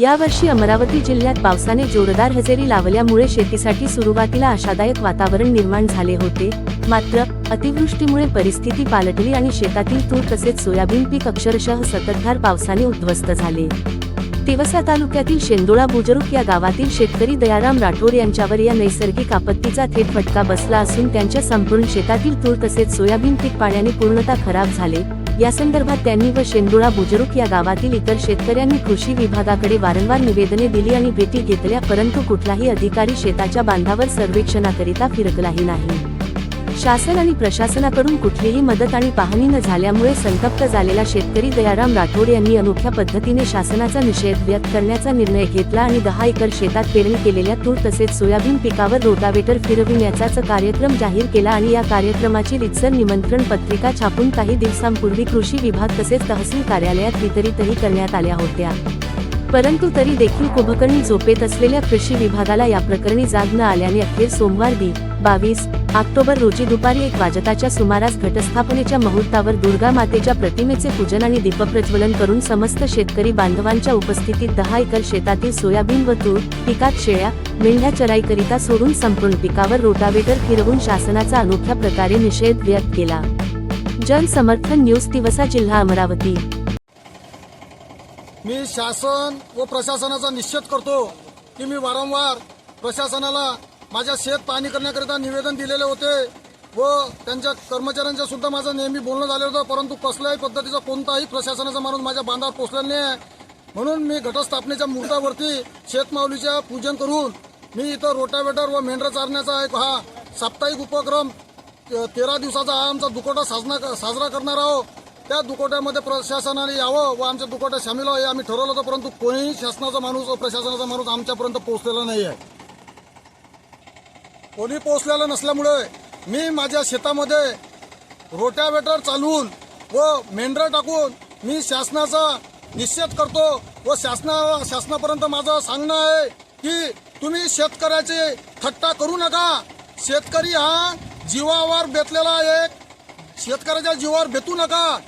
यावर्षी अमरावती जिल्ह्यात पावसाने जोरदार हजेरी लावल्यामुळे शेतीसाठी सुरुवातीला आशादायक वातावरण निर्माण झाले होते. मात्र अतिवृष्टीमुळे परिस्थिती पालटली आणि शेतातील तूर तसेच सोयाबीन पीक अक्षरशः सततधार पावसाने उद्ध्वस्त झाले. तिवसा तालुक्यातील शेंदोळा बुजुर्ग या गावातील शेतकरी दयाराम राठोड यांच्यावर या नैसर्गिक आपत्तीचा थेट फटका बसला असून त्यांच्या संपूर्ण शेतातील तूर तसेच सोयाबीन पीक पाण्याने पूर्णतः खराब झाले. या संदर्भात त्यांनी व शेंदुळा बुजुर्ग या गावातील इतर शेतकऱ्यांनी कृषी विभागाकडे वारंवार निवेदने दिली आणि भेटी घेतल्या परंतु कुठलाही अधिकारी शेताच्या बांधावर सर्वेक्षणाकरिता फिरकलाही नाही. शासन आणि प्रशासनाकडून कुठलीही मदत आणि पाहणी न झाल्यामुळे संतप्त झालेला शेतकरी दयाराम राठोड यांनी अनोख्या पद्धतीने शासनाचा निषेध व्यक्त करण्याचा निर्णय घेतला आणि दहा एकर शेतात पेरणी केलेल्या तूर तसेच सोयाबीन पिकावर रोटावेटर फिरविण्याचाच कार्यक्रम जाहीर केला आणि या कार्यक्रमाची रितसर निमंत्रण पत्रिका छापून काही दिवसांपूर्वी कृषी विभाग तसेच तहसील कार्यालयात वितरितही करण्यात आल्या होत्या. परंतु तरी देखील कुंभकर्णी झोपेत असलेल्या कृषी विभागाला या प्रकरणी जाग न आल्याने अखेर सोमवार बी बावीस ऑक्टोबर रोजी दुपारी एक वाजताच्या सुमारास घटस्थापनेच्या मुहूर्तावर दुर्गा मातेच्या प्रतिमेचे पूजन आणि दीपप्रज्वलन करून समस्त शेतकरी बांधवांच्या उपस्थितीत दहा एकर शेतातील सोयाबीन व तूर पिकात शेळ्या मेंढ्या चराईकरिता सोडून संपूर्ण पिकावर रोटावेटर फिरवून शासनाचा अनोख्या प्रकारे निषेध व्यक्त केला. जन समर्थन न्यूज दिवसा जिल्हा अमरावती. मी शासन व प्रशासनाचा निषेध करतो की मी वारंवार प्रशासनाला माझ्या शेत पाहणी करण्याकरिता निवेदन दिलेले होते व त्यांच्या कर्मचाऱ्यांच्या सुद्धा माझं नेहमी बोलणं झालं होतं परंतु कसल्याही पद्धतीचा कोणताही प्रशासनाचा माणूस माझ्या बांधावर पोचलेला नाही आहे म्हणून मी घटस्थापनेच्या मुहूर्तावरती शेतमाऊलीच्या पूजन करून मी इथं रोटावेटर व मेंढर चारण्याचा एक हा साप्ताहिक उपक्रम तेरा दिवसाचा हा आमचा दुकोटा साजना साजरा करणार आहोत. त्या दुकोट्यामध्ये प्रशासनाने यावं व आमच्या दुकोट्यात सामील व्हावं हे आम्ही ठरवलं होतं परंतु कोणीही शासनाचा माणूस व प्रशासनाचा माणूस आमच्यापर्यंत पोहोचलेला नाही आहे कोणी पोहोचलेलं नसल्यामुळे मी माझ्या शेतामध्ये रोट्यावेटर चालवून व मेंढरं टाकून मी शासनाचा निषेध करतो व शासना शासनापर्यंत माझं सांगणं आहे की तुम्ही शेतकऱ्याचे थट्टा करू नका. शेतकरी हा जीवावर बेतलेला एक शेतकऱ्याच्या जीवावर बेतू नका.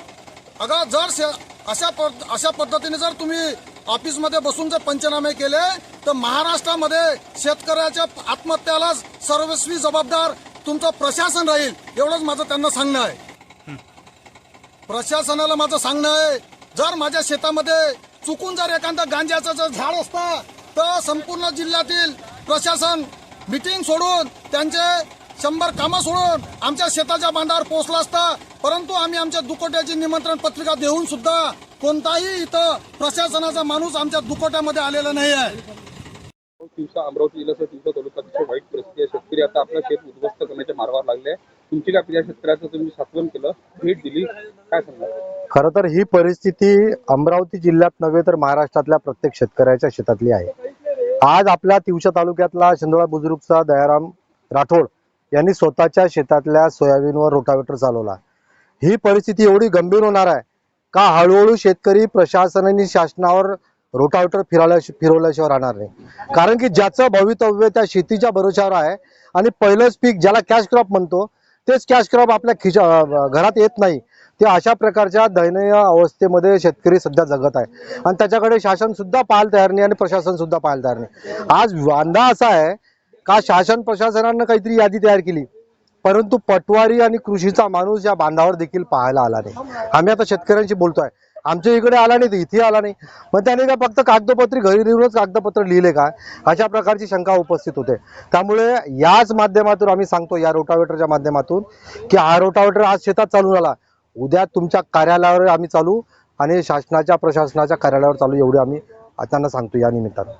अगं जर शे- अशा अशा पद्धतीने जर तुम्ही ऑफिसमध्ये बसून जर पंचनामे केले तर महाराष्ट्रामध्ये शेतकऱ्याच्या आत्महत्याला सर्वस्वी जबाबदार तुमचं प्रशासन राहील एवढंच माझं त्यांना सांगणं आहे. प्रशासनाला माझं सांगणं आहे जर माझ्या शेतामध्ये चुकून जर एखादा गांजाचं जर झाड असतं तर संपूर्ण जिल्ह्यातील प्रशासन मिटिंग सोडून त्यांचे शंभर कामं सोडून आमच्या शेताच्या बांधावर पोहोचला असता. परंतु आम्ही आमच्या दुकोट्याची निमंत्रण पत्रिका देऊन सुद्धा कोणताही इथं प्रशासनाचा माणूस आमच्या दुकोट्यामध्ये आलेला नाही आहे. दिवसा अमरावती जिल्ह्यासह दिवसा तालुक्यात अतिशय वाईट परिस्थिती आहे. शेतकरी आता आपलं शेत उद्ध्वस्त करण्याच्या मार्गावर लागले आहे. तुमची काय आपल्या शेतकऱ्याचं तुम्ही सात्वन केलं. भेट दिली. काय सांगणार? खरं तर ही परिस्थिती अमरावती जिल्ह्यात नव्हे तर महाराष्ट्रातल्या प्रत्येक शेतकऱ्याच्या शेतातली आहे. आज आपल्या तिवशा तालुक्यातला शिंदोळा बुजुर्गचा दयाराम राठोड यांनी स्वतःच्या शेतातल्या सोयाबीनवर रोटावेटर चालवला. ही परिस्थिती एवढी गंभीर होणार आहे का? हळूहळू शेतकरी प्रशासनाने शासनावर रोटावेटर फिरवल्या फिरवल्याशिवाय राहणार नाही. कारण की ज्याचं भवितव्य त्या शेतीच्या भरोशावर आहे आणि पहिलंच पीक ज्याला कॅश क्रॉप म्हणतो तेच कॅश क्रॉप आपल्या खिशा घरात येत नाही. ते अशा प्रकारच्या दयनीय अवस्थेमध्ये शेतकरी सध्या जगत आहे. आणि त्याच्याकडे शासन सुद्धा पाहायला तयार नाही आणि प्रशासन सुद्धा पाहायला तयार नाही. आज वांदा असा आहे का शासन प्रशासनानं काहीतरी यादी तयार केली परंतु पटवारी आणि कृषीचा माणूस या बांधावर देखील पाहायला आला नाही. आम्ही आता शेतकऱ्यांशी बोलतोय. आमच्या इकडे आला नाही तर इथे आला नाही. मग त्याने काय फक्त कागदपत्री घरी येऊनच कागदपत्र लिहिले का? अशा प्रकारची शंका उपस्थित होते. त्यामुळे याच माध्यमातून आम्ही सांगतो या रोटावेटरच्या माध्यमातून की हा रोटावेटर आज शेतात चालू झाला उद्या तुमच्या कार्यालयावर आम्ही चालू आणि शासनाच्या प्रशासनाच्या कार्यालयावर चालू एवढी आम्ही त्यांना सांगतो या निमित्तानं.